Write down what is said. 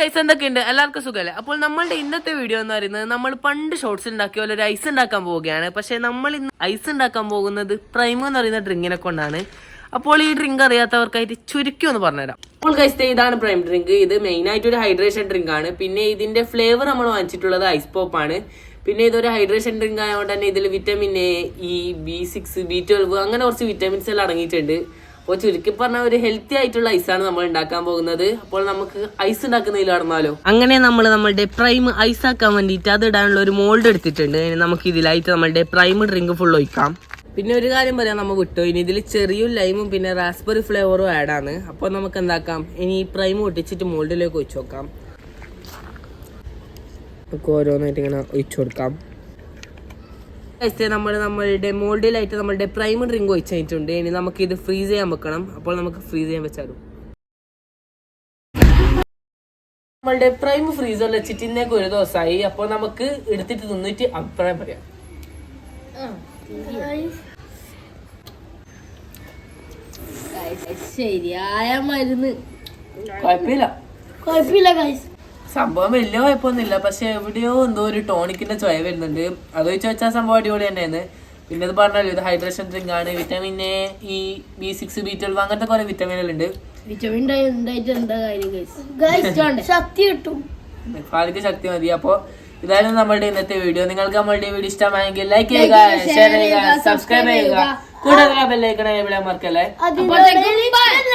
Guys എന്തൊക്കെയുണ്ട്? എല്ലാവർക്കും സുഖമല്ലേ അപ്പോൾ നമ്മളുടെ ഇന്നത്തെ വീഡിയോ എന്ന് പറയുന്നത് നമ്മൾ പണ്ട് ഷോർട്സ് ഉണ്ടാക്കിയ പോലെ ഒരു ഐസ് ഉണ്ടാക്കാൻ പോവുകയാണ്. പക്ഷേ നമ്മൾ ഇന്ന് ഐസ് ഉണ്ടാക്കാൻ പോകുന്നത് പ്രൈമോ എന്ന് പറയുന്ന ഡ്രിങ്കിനെ കൊണ്ടാണ്. അപ്പോൾ ഈ ഡ്രിങ്ക് അറിയാത്തവർക്കായിട്ട് ചുരുക്കി ഒന്ന് പറഞ്ഞുതരാം. അപ്പോൾ ഗൈസ് ഇതാണ് പ്രൈം ഡ്രിങ്ക് ഇത് മെയിൻ ആയിട്ട് ഒരു ഹൈഡ്രേഷൻ ഡ്രിങ്ക് ആണ്. പിന്നെ ഇതിന്റെ ഫ്ലേവർ നമ്മൾ വാങ്ങിച്ചിട്ടുള്ളത് ഐസ് പോപ്പ് ആണ്. പിന്നെ ഇതൊരു ഹൈഡ്രേഷൻ ഡ്രിങ്ക് ആയതുകൊണ്ട് തന്നെ ഇതിൽ vitamin A E B six B twelve അങ്ങനെ കുറച്ച് വിറ്റമിൻസ് എല്ലാം അടങ്ങിയിട്ടുണ്ട്. അപ്പോൾ ചുരുക്കി പറഞ്ഞ ഒരു ഹെൽത്തി ആയിട്ടുള്ള ഐസാണ് നമ്മൾ ഉണ്ടാക്കാൻ പോകുന്നത്. അപ്പോൾ നമുക്ക് ഐസ് ഉണ്ടാക്കുന്നതിൽ കടന്നാലോ അങ്ങനെ നമ്മൾ നമ്മളുടെ പ്രൈം ഐസ് ആക്കാൻ വേണ്ടിയിട്ട് അത് ഇടാനുള്ള ഒരു മോൾഡ് എടുത്തിട്ടുണ്ട്. നമുക്ക് ഇതിലായിട്ട് നമ്മളുടെ പ്രൈം ഡ്രിങ്ക് ഫുൾ ഒഴിക്കാം. പിന്നെ ഒരു കാര്യം പറയാം നമ്മൾ വിട്ടു. ഇനി ഇതിൽ ചെറിയും ലൈമും പിന്നെ റാസ്ബെറി ഫ്ലേവറും ആഡ് ആണ്. അപ്പോൾ നമുക്ക് എന്താക്കാം? ഇനി ഈ പ്രൈം ഒട്ടിച്ചിട്ട് മോൾഡിലേക്ക് ഒഴിച്ചു നോക്കാം. നമുക്ക് ഓരോന്നായിട്ട് ഇങ്ങനെ ഒഴിച്ചു കൊടുക്കാം. നമ്മൾ നമ്മളുടെ മോൾഡിലായിട്ട് നമ്മളുടെ പ്രൈമർ ഡ്രിങ്ക് കഴിഞ്ഞിട്ടുണ്ട് ഇനി നമുക്ക് ഇത് ഫ്രീസ് ചെയ്യാൻ വെക്കണം. അപ്പോൾ നമുക്ക് ഫ്രീസ് ചെയ്യാൻ വെച്ചാലും നമ്മളുടെ പ്രൈം ഫ്രീസറിൽ വെച്ചിട്ട് ഇന്നേക്ക് ഒരു ദിവസമായി അപ്പോൾ നമുക്ക് എടുത്തിട്ട് തിന്നിട്ട് അഭിപ്രായം പറയാം. ശരിയായ മരുന്ന്. കുഴപ്പമില്ല. കുഴപ്പമില്ല സംഭവം വലിയ കുഴപ്പമൊന്നുമില്ല. പക്ഷെ എവിടെയോ എന്തോ ഒരു ടോണിക്കിന്റെ ചോയ വരുന്നുണ്ട്. അത് വെച്ച് വെച്ചാൽ സംഭവം അടിപൊളി തന്നെയാണ് പിന്നെ അത് പറഞ്ഞല്ലോ ഇത് ഹൈഡ്രേഷൻ ഡ്രിങ്ക് ആണ്. Vitamin A E B six B twelve അങ്ങനത്തെ കുറെ വിറ്റാമിനുകൾ ഉണ്ട്. ഉണ്ടായിട്ട് എന്താ കാര്യം ഗൈസ് ശക്തി കിട്ടും. പാലിക്ക് ശക്തി മതി. അപ്പോ ഇതായിരുന്നു നമ്മളുടെ ഇന്നത്തെ വീഡിയോ. നിങ്ങൾക്ക് നമ്മളുടെ വീഡിയോ ഇഷ്ടമായെങ്കിൽ ലൈക്ക് ചെയ്യുക ഷെയർ ചെയ്യുക സബ്സ്ക്രൈബ് ചെയ്യുക. കൂടുതൽ ബെല്ലൈക്കണേ എവിടെ മറക്കല്ലേ.